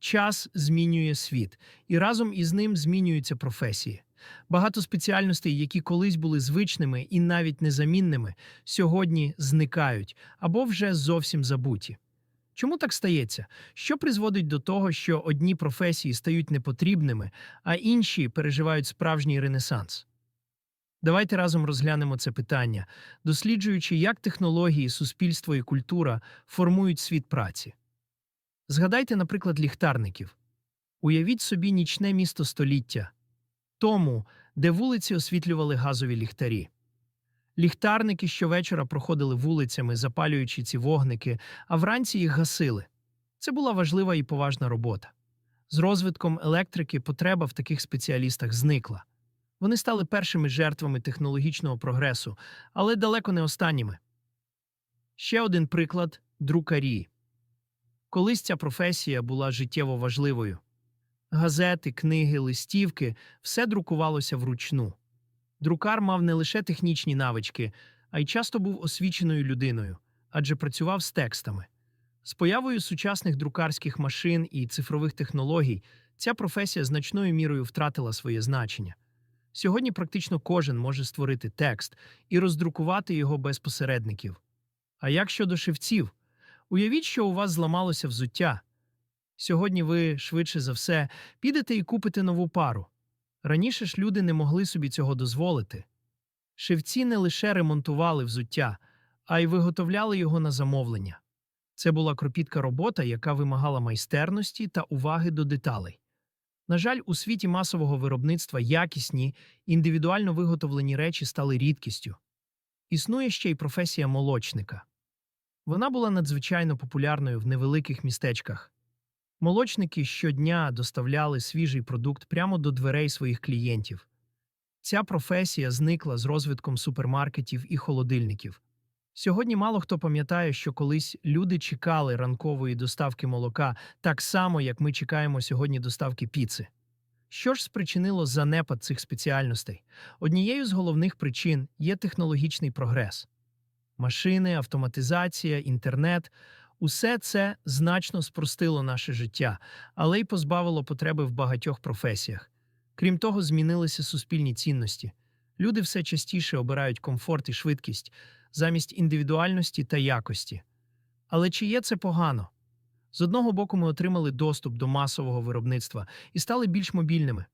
Час змінює світ, і разом із ним змінюються професії. Багато спеціальностей, які колись були звичними і навіть незамінними, сьогодні зникають або вже зовсім забуті. Чому так стається? Що призводить до того, що одні професії стають непотрібними, а інші переживають справжній ренесанс? Давайте разом розглянемо це питання, досліджуючи, як технології, суспільство і культура формують світ праці. Згадайте, наприклад, ліхтарників. Уявіть собі нічне місто століття, тому, де вулиці освітлювали газові ліхтарі. Ліхтарники щовечора проходили вулицями, запалюючи ці вогники, а вранці їх гасили. Це була важлива і поважна робота. З розвитком електрики потреба в таких спеціалістах зникла. Вони стали першими жертвами технологічного прогресу, але далеко не останніми. Ще один приклад друкарі. Колись ця професія була життєво важливою. Газети, книги, листівки все друкувалося вручну. Друкар мав не лише технічні навички, а й часто був освіченою людиною, адже працював з текстами. З появою сучасних друкарських машин і цифрових технологій ця професія значною мірою втратила своє значення. Сьогодні практично кожен може створити текст і роздрукувати його без посередників. А як щодо шивців? Уявіть, що у вас зламалося взуття. Сьогодні ви, швидше за все, підете і купите нову пару. Раніше ж люди не могли собі цього дозволити. Шивці не лише ремонтували взуття, а й виготовляли його на замовлення. Це була кропітка робота, яка вимагала майстерності та уваги до деталей. На жаль, у світі масового виробництва якісні, індивідуально виготовлені речі стали рідкістю. Існує ще й професія молочника. Вона була надзвичайно популярною в невеликих містечках. Молочники щодня доставляли свіжий продукт прямо до дверей своїх клієнтів. Ця професія зникла з розвитком супермаркетів і холодильників. Сьогодні мало хто пам'ятає, що колись люди чекали ранкової доставки молока так само, як ми чекаємо сьогодні доставки піци. Що ж спричинило занепад цих спеціальностей? Однією з головних причин є технологічний прогрес. Машини, автоматизація, інтернет усе це значно спростило наше життя, але й позбавило потреби в багатьох професіях. Крім того, змінилися суспільні цінності. Люди все частіше обирають комфорт і швидкість замість індивідуальності та якості. Але чи є це погано? З одного боку, ми отримали доступ до масового виробництва і стали більш мобільними,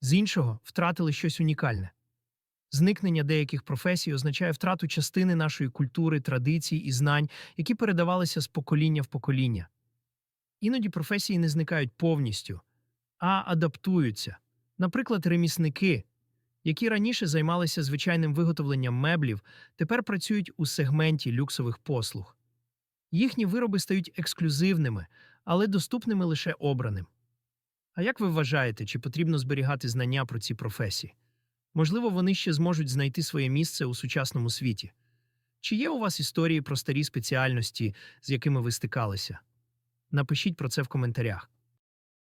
з іншого втратили щось унікальне. Зникнення деяких професій означає втрату частини нашої культури, традицій і знань, які передавалися з покоління в покоління. Іноді професії не зникають повністю, а адаптуються. Наприклад, ремісники, які раніше займалися звичайним виготовленням меблів, тепер працюють у сегменті люксових послуг. Їхні вироби стають ексклюзивними, але доступними лише обраним. А як ви вважаєте, чи потрібно зберігати знання про ці професії? Можливо, вони ще зможуть знайти своє місце у сучасному світі. Чи є у вас історії про старі спеціальності, з якими ви стикалися? Напишіть про це в коментарях.